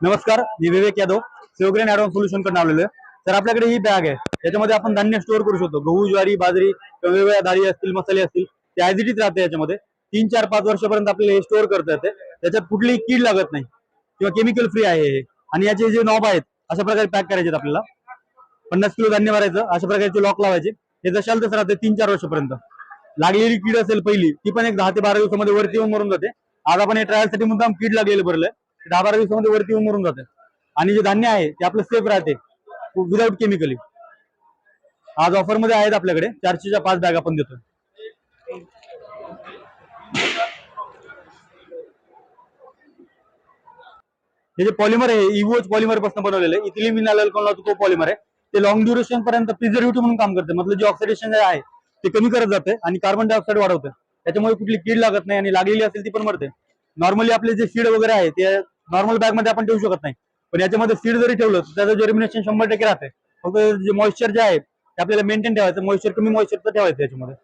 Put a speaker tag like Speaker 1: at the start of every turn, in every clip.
Speaker 1: नमस्कार मी विवेक यादव सेवग्रेन ऍडव्हान्स सोल्युशनकडून आलेलो आहे. तर आपल्याकडे ही बॅग आहे. याच्यामध्ये आपण धान्य स्टोअर करू शकतो. गहू ज्वारी बाजरी वेगवेगळ्या डाळी असतील मसाले असतील ते ऍज राहते याच्यामध्ये. तीन चार पाच वर्षापर्यंत आपल्याला हे स्टोअर करता येते. त्याच्यात कुठलीही कीड लागत नाही. किंवा केमिकल फ्री आहे हे. आणि याचे जे नॉब आहेत अशा प्रकारे पॅक करायचे आहेत आपल्याला. पन्नास किलो धान्य भरायचं अशा प्रकारचे लॉक लावायचे. हे जशाल तसं राहते तीन चार वर्षापर्यंत. लागलेली कीड असेल पहिली ती पण एक दहा ते बारा दिवसामध्ये वरती येऊन मरून जाते. आज आपण हे ट्रायलसाठी मुद्दाम कीड लागलेलं भरलंय. दहा बारा दिवसामध्ये वरती येऊन मरून जाते. आणि जे धान्य आहे ते आपलं सेफ राहते. विदाऊट केमिकली आज ऑफरमध्ये आहेत आपल्याकडे. चारशेच्या पाच बॅग आपण देतोय. हे जे पॉलिमर आहे इवोच पॉलिमरपासून बनवलेलं आहे. इथली मिनाल लावतो तो पॉलिमर आहे. ते लॉंग ड्युरेशन पर्यंत प्रिझर्व्हेटिव्ह म्हणून काम करते. मतलब जे ऑक्सिडेशन जे आहे ते कमी करत जाते आणि कार्बन डायऑक्साईड वाढवते. त्याच्यामुळे कुठली कीड लागत नाही आणि लागलेली असेल ती पण मरते. नॉर्मली आपले जे सीड वगैरे आहे ते नॉर्मल बॅगमध्ये आपण ठेवू शकत नाही. पण याच्यामध्ये सीड जरी ठेवलं तर त्याचं जर्मिनेशन शंभर टक्के राहते. फक्त जे मॉइश्चर जे आहे ते आपल्याला मेंटेन ठेवायचं. मॉइश्चर कमी मॉइश्चरचं ठेवायचं याच्यामध्ये.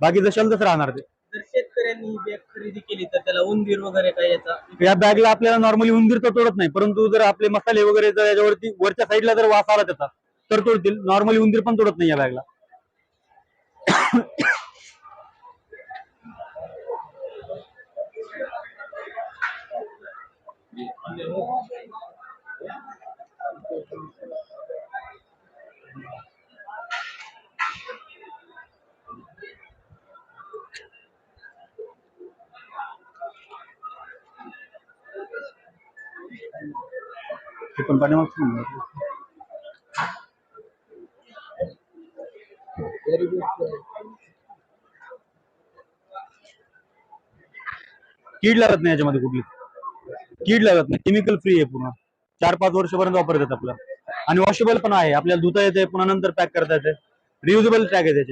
Speaker 1: बाकी जशाल तसं राहणार ते.
Speaker 2: जर शेतकऱ्यांनी ही बॅग खरेदी केली तर त्याला उंदीर वगैरे काय याचा
Speaker 1: या बॅगला आपल्याला नॉर्मली उंदीर तर तोडत नाही. परंतु जर आपले मसाले वगैरे जर याच्यावरती वरच्या साईडला जर वास आला त्याचा तर तोडतील. नॉर्मली उंदीर पण तोडत नाही या बॅगला ते पण पाठीमागचं म्हणलं. कीड लागत नाही याच्यामध्ये कुठली कीड लागत नाही. केमिकल फ्री आहे पूर्ण. चार पाच वर्षपर्यंत वापरतात आपलं. आणि वॉशेबल पण आहे. आपल्याला धुता येते पुन्हा नंतर पॅक करता येते रियुजेबल टॅग आहे त्याचे.